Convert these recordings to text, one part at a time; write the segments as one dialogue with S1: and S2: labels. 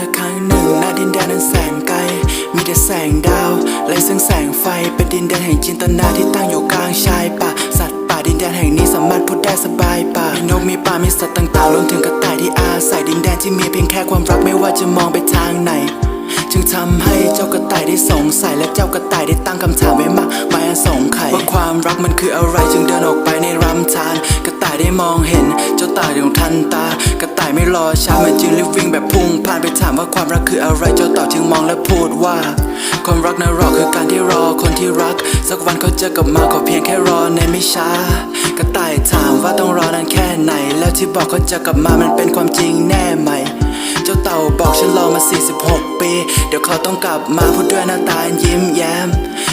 S1: ละครั้งหนึ่งหนาดินแดนนั้นแสงไกล มีแต่แสงดาวไร้ซึ่งแสงไฟ เป็นดินแดนแห่งจินตนาที่ตั้งอยู่กลางชายป่า สัตว์ป่าดินแดนแห่งนี้สามารถพูดได้สบายป่า มีนกมีปลา มีสัตว์ต่างๆรวมถึงกระต่ายที่อาศัยดินแดนที่มีเพียงแค่ความรักไม่ว่าจะมองไปทางไหน จึงทำให้เจ้ากระต่ายได้สงสัยและเจ้ากระต่ายได้ตั้งคำถามไว้มากมายอันสงไข่ว่าความรักมันคืออะไรจึงเดินออกไปในรำทานกระายได้มองเห็น เจ้าตายของทันตา กระต่ายไม่รอช้ามันจึงรีบวิ่งแบบพุ่งผ่านไปถามว่าความรักคืออะไร เจ้าต่อจึงมองและพูดว่า ความรักนั้นรอกคือการที่รอคนที่รัก สักวันเขาจะกลับมาขอเพียงแค่รอในไม่ช้า กระต่ายถามว่าต้องรอนานแค่ไหน แล้วที่บอกเขาจะกลับมามันเป็นความจริงแน่ ปีเดี๋ยวเขาต้องกลับมาพูดด้วยหน้าตายิ้มแย้ม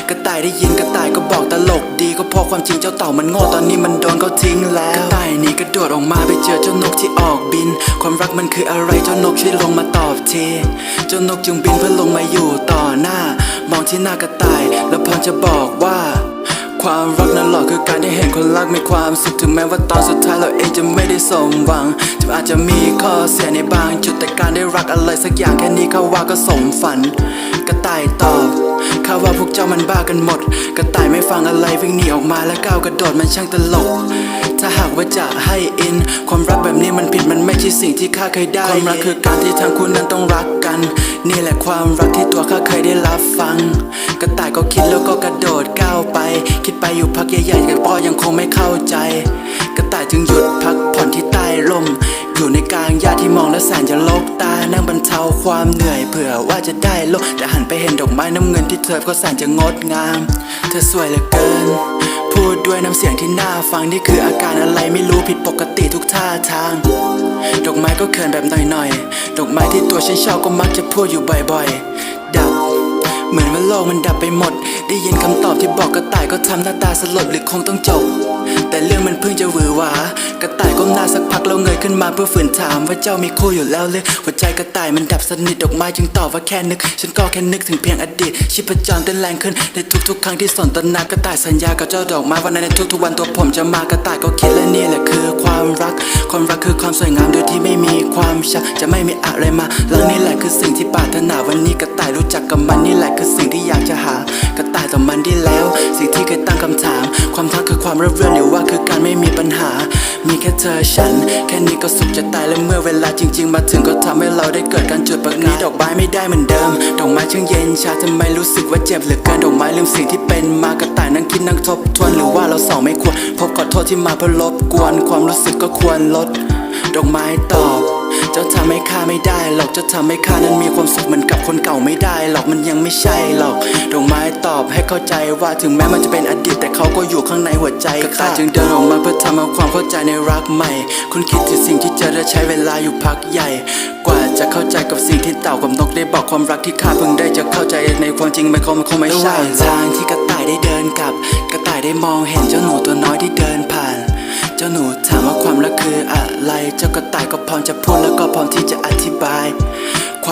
S1: กระต่ายได้ยินกระต่ายก็บอกตลกดีก็พราะความจริงเจ้าเต่ามันโง่ตอนนี้มันโดนเขาทิ้งแล้วกระต่ายหนีกระโดดออกมาไปเจอเจ้านกที่ออกบิน ความรักมันคืออะไรเจ้านกช่วยลงมาตอบทีเจ้านกจึงบินเพื่อลงมาอยู่ต่อหน้า มองที่หน้ากระต่าย แล้วพร้อจะบอกว่า ความรัก นั้นหรอกคือการได้เห็นคนรักมีความสุขถึงแม้ว่าตอนสุดท้ายเราเองจะไม่ได้สมหวังถึงอาจจะมีข้อเสียในบางจุดแต่การได้รักอะไรสักอย่างแค่นี้เขาว่าก็สมฝัน กระต่ายตอบข้าว่าพวกเจ้ามันบ้ากันหมด กระต่ายไม่ฟังอะไรวิ่งหนีออกมาและก้าวกระโดดมันช่างตลก ถ้าหากว่าจะให้อิน ความรักแบบนี้มันผิดมันไม่ใช่สิ่งที่ข้าเคยได้ความรักคือการที่ทั้งคู่นั้นต้องรัก กัน นี่แหละความรักที่ตัวข้าเคยได้รับฟัง กระต่ายก็คิดแล้วก็กระโดดก้าวไป คิดไปอยู่พักใหญ่ๆแต่พ่อยังคงไม่เข้าใจ กระต่ายจึงหยุดพักผ่อนที่ใต้ร่ม อยู่ในกลางหญ้าที่มองแล้วแสนจะโลกตา นั่งบรรเทาความเหนื่อยเผื่อว่าจะได้โลกแต่หันไปเห็นดอกไม้น้ำเงินที่เธอก็แสนจะงดงาม เธอสวยเหลือเกิน ด้วยน้ำเสียงที่น่าฟังนี่คืออาการอะไรไม่รู้ผิดปกติทุกท่าทาง ดอกไม้ก็เขินแบบหน่อยๆ ดอกไม้ที่ตัวฉันชอบก็มักจะพูดอยู่บ่อยๆ ดับ เหมือนว่าโลกมันดับไปหมด ได้ยินคำตอบที่บอกกระต่ายก็ทำหน้าตาสลดหรือคงต้องจบ แต่เรื่องมันเพิ่งจะวือหวากระต่ายก้มหน้าสักพักแล้วเงยขึ้นมาเพื่อฝืนถามว่าเจ้ามีคู่อยู่แล้วหรือหัวใจกระต่ายมันดับสนิทดอกไม้จึงตอบว่าแค่นึก ฉันก็แค่นึกถึงเพียงอดีตชีพจรเต้นแรงขึ้นในทุกๆ ครั้งที่สนทนากระต่ายสัญญากับเจ้าดอกไม้วันนั้นในทุกๆวันตัวผมจะมากระต่ายก็คิดและนี่แหละคือความรัก ความรักคือความสวยงามโดยที่ไม่มีความชักจะไม่มีอะไรมาแล้วนี่แหละคือสิ่งที่ปรารถนาวันนี้กระต่ายรู้จักกับมันนี่แหละคือ ความทักคือความเรื่อเรื่อนหรือว่าคือการไม่มีปัญหา มีแค่เธอฉัน แค่นี้ก็สุขจะตายและเมื่อเวลาจริง ๆ มาถึงก็ทำให้เราได้เกิดการจุดประกายดอกไม้ไม่ได้เหมือนเดิม ดอกไม้ช่างเย็นชาทำไมรู้สึกว่าเจ็บเหลือเกินดอกไม้ลืมสิ่งที่เป็นมากระต่ายนั่งคิดนั่งทบทวนหรือว่าเราสองไม่ควรพบขอโทษที่มาเพื่อลบกวน ความรู้สึกก็ควรลด ดอกไม้ตอบ เจ้าทำให้ข้าไม่ได้หรอกเจ้าทำให้ข้านั้นมีความสุขเหมือน คนเก่าไม่ได้หรอกมันยังไม่ใช่หรอกดอกไม้ตอบให้เข้าใจว่าถึงแม้มันจะเป็นอดีตแต่เขาก็อยู่ข้างในหัวใจข้าจึงเดินออกมาเพื่อทำให้ความเข้าใจในรักใหม่ คุณคิดถึงสิ่งที่เจอและใช้เวลาอยู่พักใหญ่ กว่าจะเข้าใจกับสิ่งที่เต่ากับนกได้บอกความรักที่ข้าเพิ่งได้จะเข้าใจในความจริงมันคงมันคงไม่ใช่ทางที่กระต่ายได้เดินกลับ กระต่ายได้มองเห็นเจ้าหนูตัวน้อยที่เดินผ่าน เจ้าหนูถามว่าความรักคืออะไร เจ้ากระต่ายก็พร้อมจะพูดแล้วก็พร้อมที่จะอธิบาย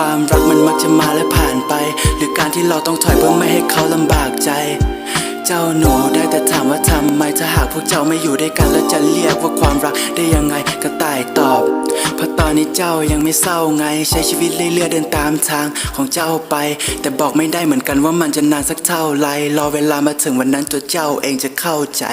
S1: ความรักมันมักจะมาและผ่านไป หรือการที่เราต้องถอยเพื่อไม่ให้เขาลำบากใจ เจ้าหนูได้แต่ถามว่าทำไมถ้าหากพวกเจ้าไม่อยู่ด้วยกันแล้วจะเรียกว่าความรักได้ยังไงกระต่ายตอบเพราะตอนนี้เจ้ายังไม่เศร้าไง ใช้ชีวิตเรื่อยๆเดินตามทางของเจ้าไป แต่บอกไม่ได้เหมือนกันว่ามันจะนานสักเท่าไรรอเวลามาถึงวันนั้นตัวเจ้าเองจะเข้าใจ